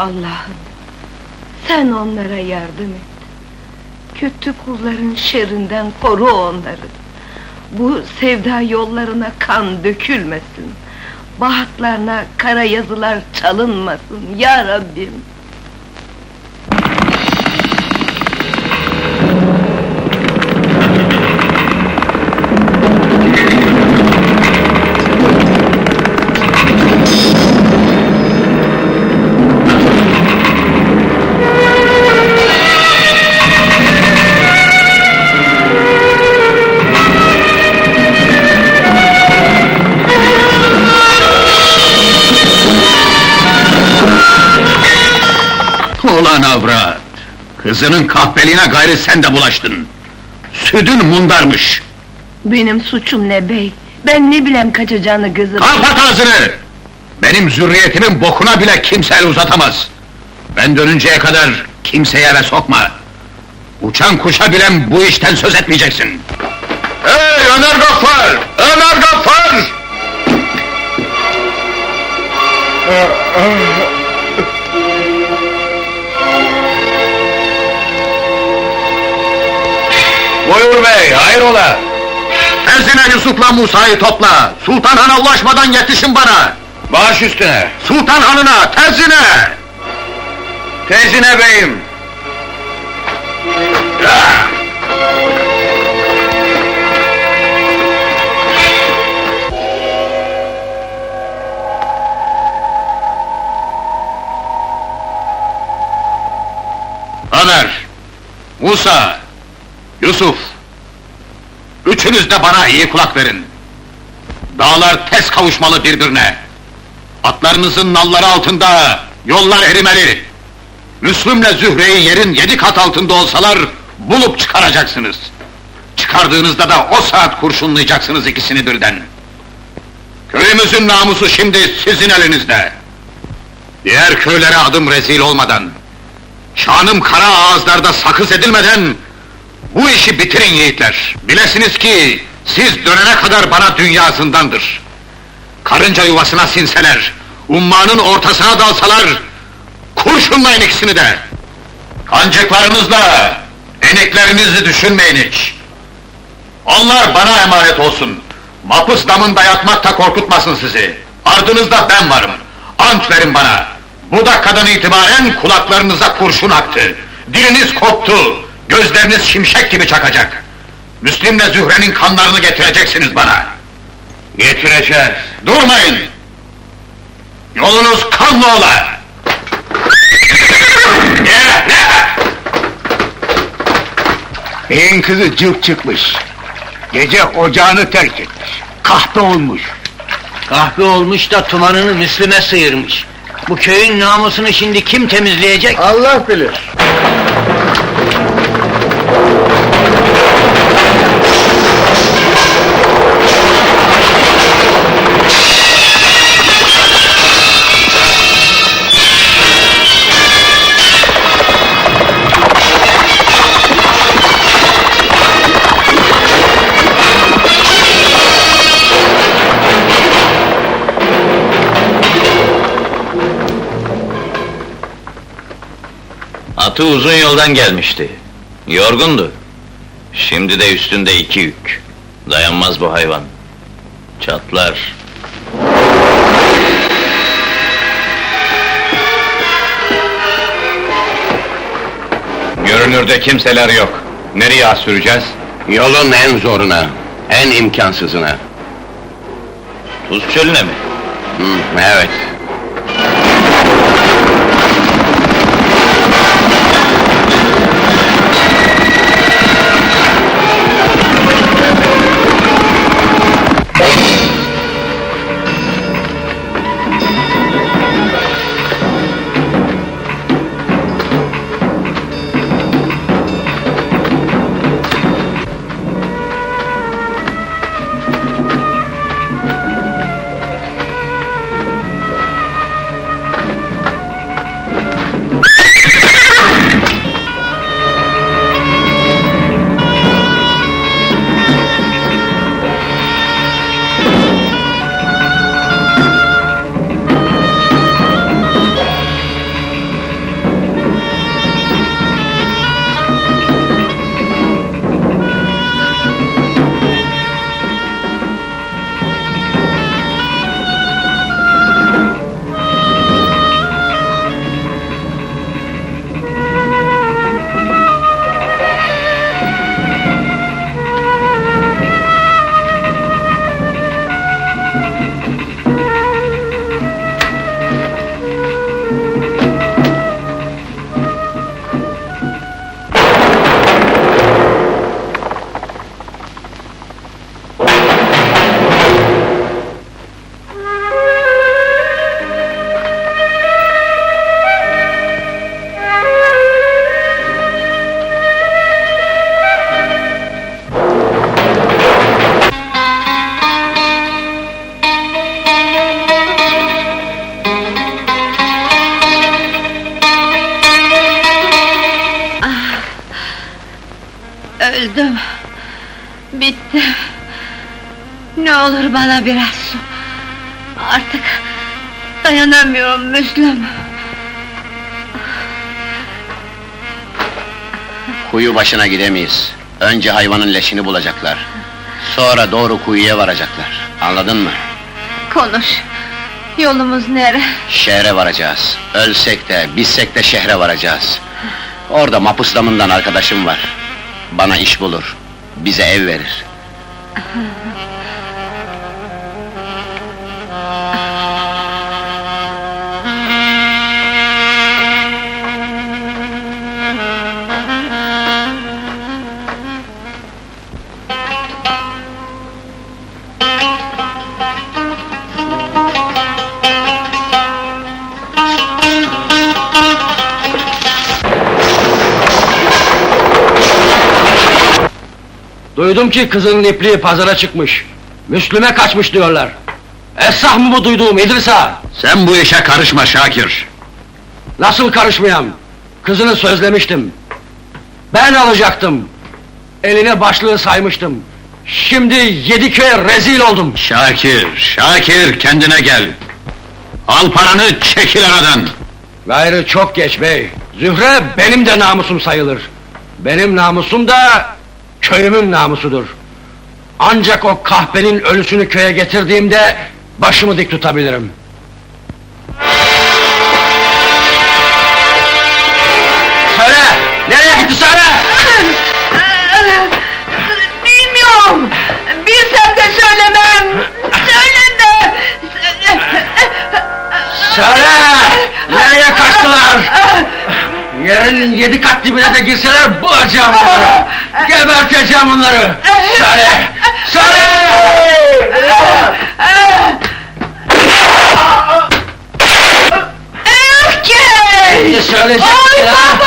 Allah'ım, sen onlara yardım et. Kötü kulların şerrinden koru onları. Bu sevda yollarına kan dökülmesin. Bahtlarına kara yazılar çalınmasın ya Rabbim. Kızının kahpeliğine gayrı sen de bulaştın. Südün mundarmış. Benim suçum ne bey? Ben ne bileyim kaçacağını kızım. Kapat ağzını! Benim zürriyetimin bokuna bile kimse el uzatamaz. Ben dönünceye kadar kimseye eve sokma. Uçan kuşa bilen bu işten söz etmeyeceksin. Hey Ömer Gaffar! Ömer Gaffar! Buyur bey, hayrola? Terzine Yusuf'la Musa'yı topla! Sultan Han'a ulaşmadan yetişin bana! Baş üstüne! Sultan Han'ına, terzine! Terzine beyim! Ömer, Musa, Yusuf, üçünüz de bana iyi kulak verin. Dağlar tez kavuşmalı birbirine. Atlarınızın nalları altında yollar erimeli. Müslüm'le Zühre'yi yerin yedi kat altında olsalar bulup çıkaracaksınız. Çıkardığınızda da o saat kurşunlayacaksınız ikisini birden. Köyümüzün namusu şimdi sizin elinizde. Diğer köylere adım rezil olmadan, şanım kara ağızlarda sakız edilmeden bu işi bitirin yiğitler. Bilesiniz ki siz dönene kadar bana dünya zindandır. Karınca yuvasına sinseler, ummanın ortasına dalsalar, kurşunlayın ikisini de. Kancıklarınızla eniklerinizi düşünmeyin hiç. Onlar bana emanet olsun. Mapus damında yatmak da korkutmasın sizi. Ardınızda ben varım. Ant verin bana. Bu dakikadan itibaren kulaklarınıza kurşun aktı. Diliniz koptu. Gözleriniz şimşek gibi çakacak. Müslim'le Zühre'nin kanlarını getireceksiniz bana. Getireceğiz. Durmayın! Yolunuz kanlı ola! Ne, ne? Beyin kızı cılk çıkmış. Gece ocağını terk etmiş. Kahpe olmuş. Kahve olmuş da tumanını Müslüme sıyırmış. Bu köyün namusunu şimdi kim temizleyecek? Allah bilir. Atı uzun yoldan gelmişti. Yorgundu. Şimdi de üstünde iki yük. Dayanmaz bu hayvan. Çatlar. Görünürde kimseler yok. Nereye az süreceğiz? Yolun en zoruna, en imkansızına. Tuz çölüne mi? Hı, evet. Olur bana biraz su. Artık dayanamıyorum Müslüm. Kuyu başına gidemeyiz. Önce hayvanın leşini bulacaklar. Sonra doğru kuyuya varacaklar. Anladın mı? Konuş. Yolumuz nere? Şehre varacağız. Ölsek de, bizsek de şehre varacağız. Orada mapus damından arkadaşım var. Bana iş bulur. Bize ev verir. Duydum ki kızının ipliği pazara çıkmış. Müslüme kaçmış diyorlar. Esah mı bu duyduğum İdris ağa? Sen bu işe karışma Şakir. Nasıl karışmayam? Kızını sözlemiştim. Ben alacaktım. Eline başlığı saymıştım. Şimdi yedi köye rezil oldum. Şakir, Şakir kendine gel. Al paranı çekil aradan. Gayrı çok geç bey. Zühre benim de namusum sayılır. Benim namusum da köyümün namusudur. Ancak o kahpenin ölüsünü köye getirdiğimde başımı dik tutabilirim. Girseler bulacağım onları! Geberteceğim onları! Söyle! Söyle! Erkek! Söyleyeceksin ha?